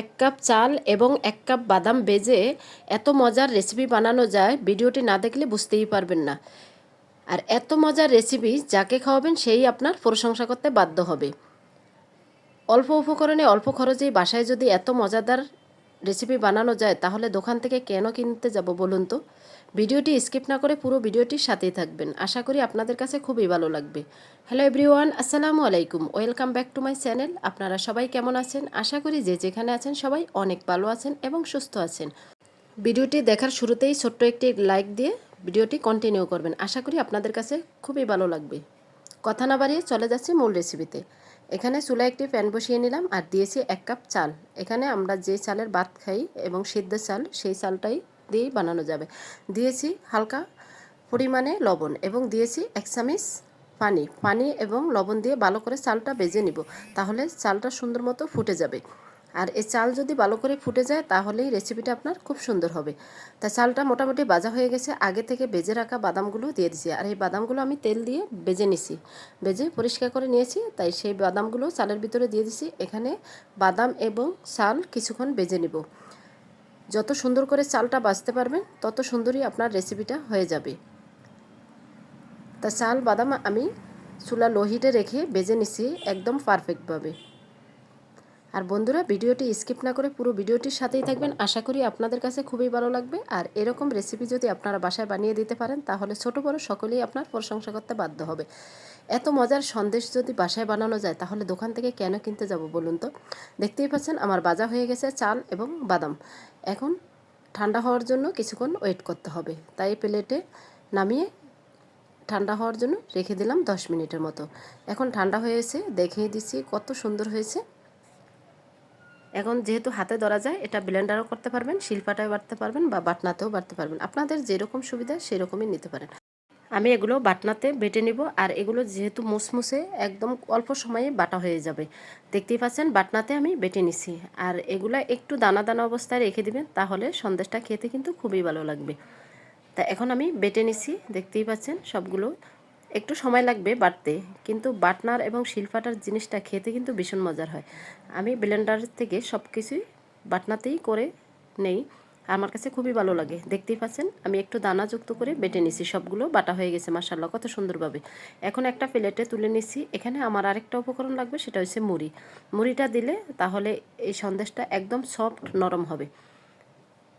এক কাপ চাল এবং এক কাপ বাদাম বেজে এত মজার রেসিপি বানানো যায়, ভিডিওটি না দেখলে বুঝতেই পারবেন না। আর এত মজার রেসিপি যাকে খাওয়াবেন সেই আপনার প্রশংসা করতে বাধ্য হবে। অল্প উপকরণে অল্প খরচেই বাসায় যদি এত মজাদার রেসিপি বানানো যায়, তাহলে দোকান থেকে কেন কিনতে যাব বলুন তো? ভিডিওটি স্কিপ না করে পুরো ভিডিওটির সাথেই থাকবেন। আশা করি আপনাদের কাছে খুবই ভালো লাগবে। হ্যালো এভরিওয়ান আসসালামু আলাইকুম। Welcome back to my channel আপনারা সবাই কেমন আছেন? আশা করি যে যেখানে আছেন সবাই অনেক ভালো আছেন এবং সুস্থ আছেন। ভিডিওটি দেখার শুরুতেই ছোট্ট একটি লাইক দিয়ে ভিডিওটি কন্টিনিউ করবেন। আশা করি আপনাদের কাছে খুবই ভালো লাগবে। কথা না বাড়িয়ে চলে যাচ্ছি মূল রেসিপিতে এখানে চুলায় একটি প্যান বসিয়ে নিলাম আর দিয়েছি এক কাপ চাল। এখানে আমরা যে চালের ভাত খাই এবং সিদ্ধ চাল, সেই চালটাই দিয়েই বানানো যাবে। দিয়েছি হালকা পরিমাণে লবণ এবং দিয়েছি এক চামিচ পানি। পানি এবং লবণ দিয়ে ভালো করে চালটা বেজে নিব। তাহলে চালটা সুন্দর মতো ফুটে যাবে। আর এই চাল যদি ভালো করে ফুটে যায়, তাহলেই রেসিপিটা আপনার খুব সুন্দর হবে। তা চালটা মোটামুটি বাজা হয়ে গেছে, আগে থেকে বেজে রাখা বাদামগুলো দিয়ে দিছি। আর এই বাদামগুলো আমি তেল দিয়ে বেজে নিছি। বেজে পরিষ্কার করে নিয়েছি, তাই সেই বাদামগুলো চালের ভিতরে দিয়ে দিছি। এখানে বাদাম এবং চাল কিছুক্ষণ বেজে নিব। যত সুন্দর করে চালটা বাজতে পারবেন, তত সুন্দরই আপনার রেসিপিটা হয়ে যাবে। তা চাল, বাদাম আমি চুলা লোহিটে রেখে বেজে নিছি একদম পারফেক্টভাবে আর বন্ধুরা, ভিডিওটি স্কিপ না করে পুরো ভিডিওটির সাথেই থাকবেন। আশা করি আপনাদের কাছে খুবই ভালো লাগবে। আর এরকম রেসিপি যদি আপনারা বাসায় বানিয়ে দিতে পারেন, তাহলে ছোট বড় সকলেই আপনার প্রশংসা করতে বাধ্য হবে। এত মজার সন্দেশ যদি বাসায় বানানো যায়, তাহলে দোকান থেকে কেন কিনতে যাব বলুন তো? দেখতেই পাচ্ছেন আমার বাজা হয়ে গেছে চাল এবং বাদাম। এখন ঠান্ডা হওয়ার জন্য কিছুক্ষণ ওয়েট করতে হবে। তাই প্লেটে নামিয়ে ঠান্ডা হওয়ার জন্য রেখে দিলাম দশ মিনিটের মতো। এখন ঠান্ডা হয়েছে দেখিয়ে দিচ্ছি কত সুন্দর হয়েছে। এখন যেহেতু হাতে ধরা যায়, এটা ব্লেন্ডারও করতে পারবেন, শিল্পাটাও বাটতে পারবেন বা বাটনাতেও বাটতে পারবেন। আপনাদের যেরকম সুবিধা সেরকমই নিতে পারেন। আমি এগুলো বাটনাতে বেটে নিব আর এগুলো যেহেতু মুসমুসে, একদম অল্প সময়ে বাটা হয়ে যাবে। দেখতেই পাচ্ছেন, বাটনাতে আমি বেটে নিছি। আর এগুলো একটু দানা দানা অবস্থায় রেখে দিবেন, তাহলে সন্দেশটা খেতে কিন্তু খুবই ভালো লাগবে। তা এখন আমি বেটে নিছি, দেখতেই পাচ্ছেন, সবগুলো একটু সময় লাগবে বাটতে কিন্তু বাটনার এবং শিলপাটার জিনিসটা খেতে কিন্তু ভীষণ মজার হয়। আমি ব্লেন্ডার থেকে সব কিছুই বাটনাতেই করে নেই। আমার কাছে খুবই ভালো লাগে। দেখতেই পাচ্ছেন, আমি একটু দানা যুক্ত করে বেটে নিছি। সবগুলো বাটা হয়ে গেছে মাসাল্লাহ কত সুন্দরভাবে। এখন একটা প্লেটে তুলে নিছি। এখানে আমার আরেকটা উপকরণ লাগবে, সেটা হচ্ছে মুড়ি। মুড়িটা দিলে তাহলে এই সন্দেশটা একদম সফট নরম হবে।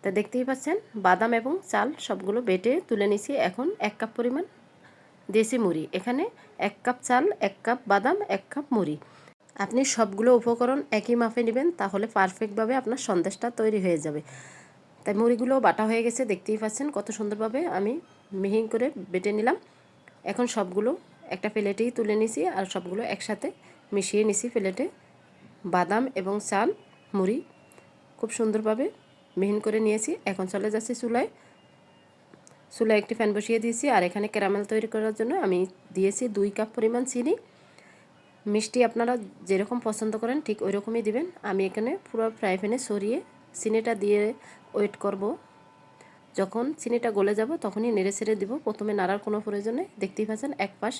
তা দেখতেই পাচ্ছেন, বাদাম এবং চাল সবগুলো বেটে তুলে নিছি। এখন এক কাপ পরিমাণ দেশি মুড়ি। এখানে এক কাপ চাল, এক কাপ বাদাম, এক কাপ মুড়ি। আপনি সবগুলো উপকরণ একই মাপে নেবেন, তাহলে পারফেক্টভাবে আপনার সন্দেশটা তৈরি হয়ে যাবে। তাই মুড়িগুলো বাটা হয়ে গেছে, দেখতেই পাচ্ছেন কত সুন্দরভাবে আমি মিহিন করে বেটে নিলাম। এখন সবগুলো একটা প্লেটেই তুলে নিছি আর সবগুলো একসাথে মিশিয়ে নিছি প্লেটে। বাদাম এবং চাল, মুড়ি খুব সুন্দরভাবে মিহিন করে নিয়েছি। এখন চলে যাচ্ছি চুলায়। চুলায় একটি ফ্যান বসিয়ে দিয়েছি আর এখানে ক্যারামেল তৈরি করার জন্য আমি দিয়েছি দুই কাপ পরিমাণ চিনি। মিষ্টি আপনারা যেরকম পছন্দ করেন ঠিক ওই রকমই দিবেন। আমি এখানে পুরো ফ্রাই প্যানে সরিয়ে চিনিটা দিয়ে ওয়েট করব। যখন চিনিটা গলে যাব তখনই নেড়ে ছেড়ে দিব। প্রথমে নাড়ার কোনো প্রয়োজনে দেখতেই পাচ্ছেন এক পাশ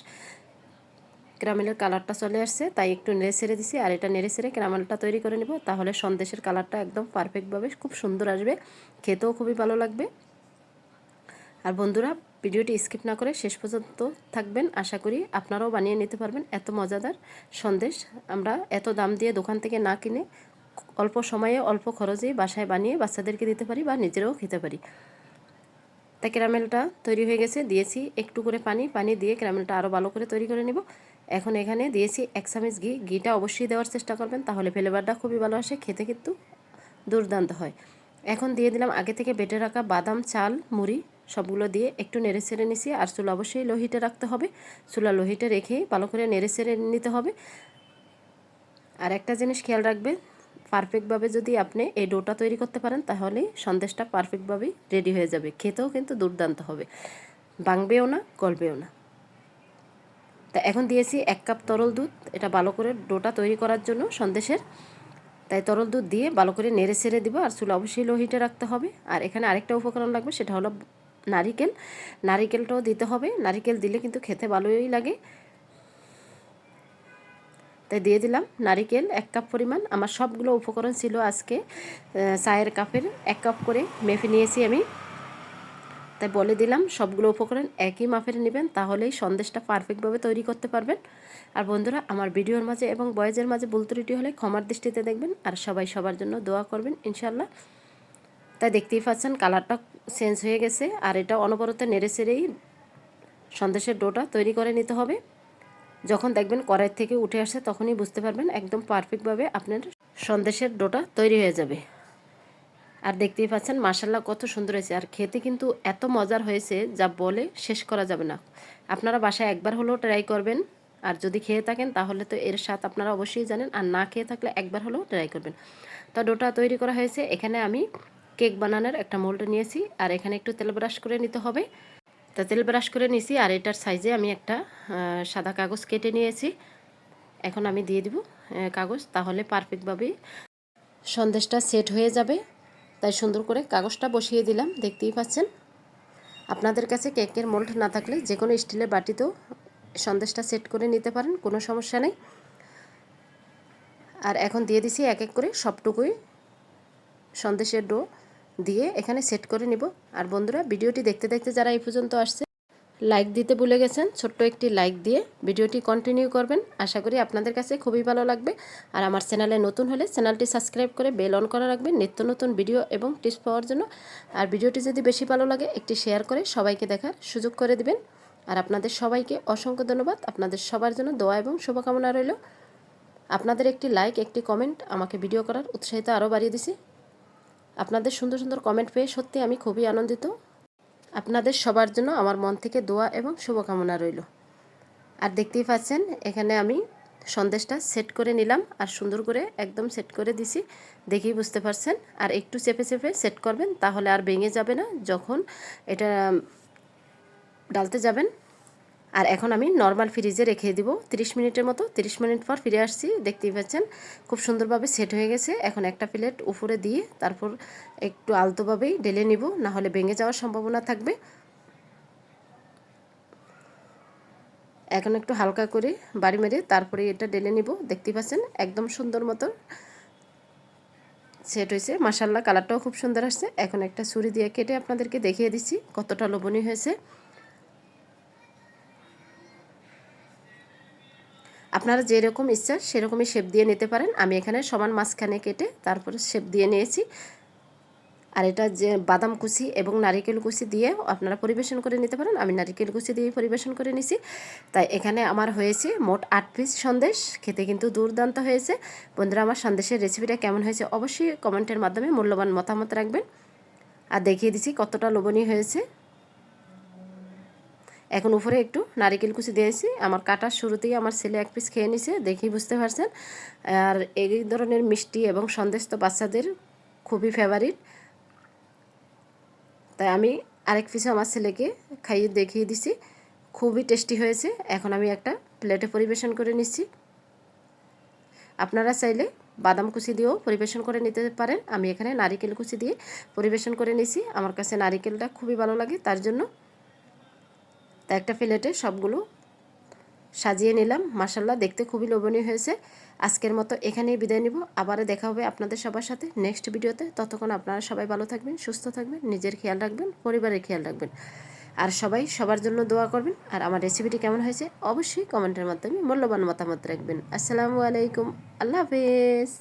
ক্যারামেলের কালারটা চলে আসছে, তাই একটু নেড়ে ছেড়ে দিছি আর এটা নেড়ে ছেড়ে ক্যারামেলটা তৈরি করে নেব। তাহলে সন্দেশের কালারটা একদম পারফেক্টভাবে খুব সুন্দর আসবে। খেতেও খুবই ভালো লাগবে। আর বন্ধুরা, ভিডিওটি স্কিপ না করে শেষ পর্যন্ত থাকবেন। আশা করি আপনারাও বানিয়ে নিতে পারবেন। এত মজাদার সন্দেশ। আমরা এত দাম দিয়ে দোকান থেকে না কিনে অল্প সময়ে, অল্প খরচেই বাসায় বানিয়ে বাচ্চাদেরকে দিতে পারি বা নিজেরাও খেতে পারি। তাই ক্যারামেলটা তৈরি হয়ে গেছে। দিয়েছি একটু করে পানি। পানি দিয়ে ক্যারামেলটা আরও ভালো করে তৈরি করে নেব। এখন এখানে দিয়েছি এক চামচ ঘি। ঘিটা অবশ্যই দেওয়ার চেষ্টা করবেন, তাহলে ফ্লেভারটা খুবই ভালো আসে, খেতে কিন্তু দুর্দান্ত হয়। এখন দিয়ে দিলাম আগে থেকে বেটে রাখা বাদাম, চাল, মুড়ি সবগুলো দিয়ে একটু নেড়ে ছেড়ে নিছি, আর চুলা অবশ্যই লোহিটে রাখতে হবে। চুলা লোহিটে রেখে ভালো করে নেড়ে ছেড়ে নিতে হবে। আর একটা জিনিস খেয়াল রাখবে পারফেক্টভাবে যদি আপনি এই ডোটা তৈরি করতে পারেন, তাহলে সন্দেশটা পারফেক্টভাবেই রেডি হয়ে যাবে। খেতেও কিন্তু দুর্দান্ত হবে। বাংবেও না, গলবেও না। তা এখন দিয়েছি এক কাপ তরল দুধ। এটা ভালো করে ডোটা তৈরি করার জন্য সন্দেশের। তাই তরল দুধ দিয়ে ভালো করে নেড়ে ছেড়ে দিব, আর চুলা অবশ্যই লোহিটে রাখতে হবে। আর এখানে আরেকটা উপকরণ লাগবে, সেটা হলো নারিকেল। নারিকেলটাও দিতে হবে। নারিকেল দিলে কিন্তু খেতে ভালোই লাগে। তাই দিয়ে দিলাম নারিকেল এক কাপ পরিমাণ। আমার সবগুলো উপকরণ ছিল আজকে চায়ের কাপের। এক কাপ করে মেপে নিয়েছি আমি। তাই বলে দিলাম সবগুলো উপকরণ একই মাপের নেবেন, তাহলেই সন্দেশটা পারফেক্টভাবে তৈরি করতে পারবেন। আর বন্ধুরা, আমার ভিডিওর মাঝে এবং বয়েজের মাঝে ভুল ত্রুটি হলে ক্ষমার দৃষ্টিতে দেখবেন। আর সবাই সবার জন্য দোয়া করবেন ইনশাল্লাহ তাই দেখতেই পাচ্ছেন, কালারটা চেঞ্জ হয়ে গেছে আর এটা অনবরত নেড়ে সেড়েই সন্দেশের ডোটা তৈরি করে নিতে হবে। যখন দেখবেন কড়াই থেকে উঠে আসে তখনই বুঝতে পারবেন একদম পারফেক্টভাবে আপনার সন্দেশের ডোটা তৈরি হয়ে যাবে। আর দেখতেই পাচ্ছেন মাসাল্লাহ কত সুন্দর হয়েছে। আর খেতে কিন্তু এত মজার হয়েছে যা বলে শেষ করা যাবে না। আপনারা বাসায় একবার হলেও ট্রাই করবেন। আর যদি খেয়ে থাকেন তাহলে তো এর স্বাদ আপনারা অবশ্যই জানেন। আর না খেয়ে থাকলে একবার হলেও ট্রাই করবেন। তো ডোটা তৈরি করা হয়েছে। এখানে আমি কেক বানানোর একটা মোল্ড নিয়েছি, আর এখানে একটু তেল ব্রাশ করে নিতে হবে। তা তেল ব্রাশ করে নিয়েছি আর এটার সাইজে আমি একটা সাদা কাগজ কেটে নিয়েছি। এখন আমি দিয়ে দিব কাগজ, তাহলে পারফেক্টভাবে সন্দেশটা সেট হয়ে যাবে। তাই সুন্দর করে কাগজটা বসিয়ে দিলাম, দেখতেই পাচ্ছেন। আপনাদের কাছে কেকের মোল্ড না থাকলে যে কোনো স্টিলের বাটিতেও সন্দেশটা সেট করে নিতে পারেন, কোনো সমস্যা নেই। আর এখন দিয়ে দিছি এক এক করে সবটুকুই সন্দেশের ডো। দিয়ে এখানে সেট করে নিব। আর বন্ধুরা, ভিডিওটি দেখতে দেখতে যারা এই পর্যন্ত আসছে লাইক দিতে ভুলে গেছেন, ছোট্ট একটি লাইক দিয়ে ভিডিওটি কন্টিনিউ করবেন। আশা করি আপনাদের কাছে খুবই ভালো লাগবে। আর আমার চ্যানেলে নতুন হলে চ্যানেলটি সাবস্ক্রাইব করে বেল অন করা রাখবেন নিত্য নতুন ভিডিও এবং টিপস পাওয়ার জন্য। আর ভিডিওটি যদি বেশি ভালো লাগে, একটি শেয়ার করে সবাইকে দেখার সুযোগ করে দিবেন। আর আপনাদের সবাইকে অসংখ্য ধন্যবাদ। আপনাদের সবার জন্য দোয়া এবং শুভকামনা রইল। আপনাদের একটি লাইক একটি কমেন্ট আমাকে ভিডিও করার উৎসাহিত আরও বাড়িয়ে দিছে। আপনাদের সুন্দর সুন্দর কমেন্ট পেয়ে সত্যি আমি খুবই আনন্দিত। আপনাদের সবার জন্য আমার মন থেকে দোয়া এবং শুভকামনা রইল। আর দেখতেই পাচ্ছেন, এখানে আমি সন্দেশটা সেট করে নিলাম আর সুন্দর করে একদম সেট করে দিছি। দেখেই বুঝতে পারছেন, আর একটু চেপে চেপে সেট করবেন, তাহলে আর ভেঙে যাবে না। যখন এটা ডালতে যাবেন আর এখন আমি নর্মাল ফ্রিজে রেখে দিব। 30 মিনিটের মতো 30 মিনিট পর ফিরে আসছি, দেখতেই পাচ্ছেন, খুব সুন্দরভাবে সেট হয়ে গেছে। এখন একটা প্লেট উপরে দিয়ে তারপর একটু আলতোভাবেই ঢেলে নিব, না হলে ভেঙে যাওয়ার সম্ভাবনা থাকবে। এখন একটু হালকা করে বাড়ি মেরে তারপরে এটা ঢেলে নিব, দেখতেই পাচ্ছেন, একদম সুন্দর মতো সেট হয়েছে। মাসাল্লাহ কালারটাও খুব সুন্দর আসছে। এখন একটা ছুরি দিয়ে কেটে আপনাদেরকে দেখিয়ে দিচ্ছি, কতটা লোভনীয় হয়েছে। আপনারা যেরকম ইচ্ছা সেরকমই শেপ দিয়ে নিতে পারেন। আমি এখানে সমান মাঝখানে কেটে তারপরে শেপ দিয়ে নিয়েছি। আর এটা যে বাদাম কুচি এবং নারিকেল কুচি দিয়েও আপনারা পরিবেশন করে নিতে পারেন। আমি নারিকেল কুচি দিয়ে পরিবেশন করে নিছি। তাই এখানে আমার হয়েছে মোট আট পিস সন্দেশ। খেতে কিন্তু দুর্দান্ত হয়েছে। বন্ধুরা, আমার সন্দেশের রেসিপিটা কেমন হয়েছে অবশ্যই কমেন্টের মাধ্যমে মূল্যবান মতামত রাখবেন। আর দেখিয়ে দিছি কতটা লোভনীয় হয়েছে। এখন উপরে একটু নারিকেল কুচি দিয়েছি। আমার কাটার শুরুতেই আমার ছেলে এক পিস খেয়ে নিছে, দেখেই বুঝতে পারছেন। আর এই ধরনের মিষ্টি এবং সন্দেশ তো বাচ্চাদের খুবই ফেভারিট তাই আমি আরেক পিসও আমার ছেলেকে খাইয়ে দেখিয়ে দিছি। খুবই টেস্টি হয়েছে। এখন আমি একটা প্লেটে পরিবেশন করে নিচ্ছি। আপনারা চাইলে বাদাম কুচি দিয়েও পরিবেশন করে নিতে পারেন। আমি এখানে নারিকেল কুচি দিয়ে পরিবেশন করে নিছি। আমার কাছে নারিকেলটা খুবই ভালো লাগে, তার জন্য তা একটা প্লেটে সবগুলো সাজিয়ে নিলাম। মাসাল্লাহ দেখতে খুবই লোভনীয় হয়েছে। আজকের মতো এখানেই বিদায় নিব। আবারও দেখা হবে আপনাদের সবার সাথে নেক্সট ভিডিওতে। ততক্ষণ আপনারা সবাই ভালো থাকবেন, সুস্থ থাকবেন, নিজের খেয়াল রাখবেন, পরিবারের খেয়াল রাখবেন। আর সবাই সবার জন্য দোয়া করবেন। আর আমার রেসিপিটি কেমন হয়েছে অবশ্যই কমেন্টের মাধ্যমে মূল্যবান মতামত রাখবেন। আসসালামু আলাইকুম। আল্লাহ হাফেজ।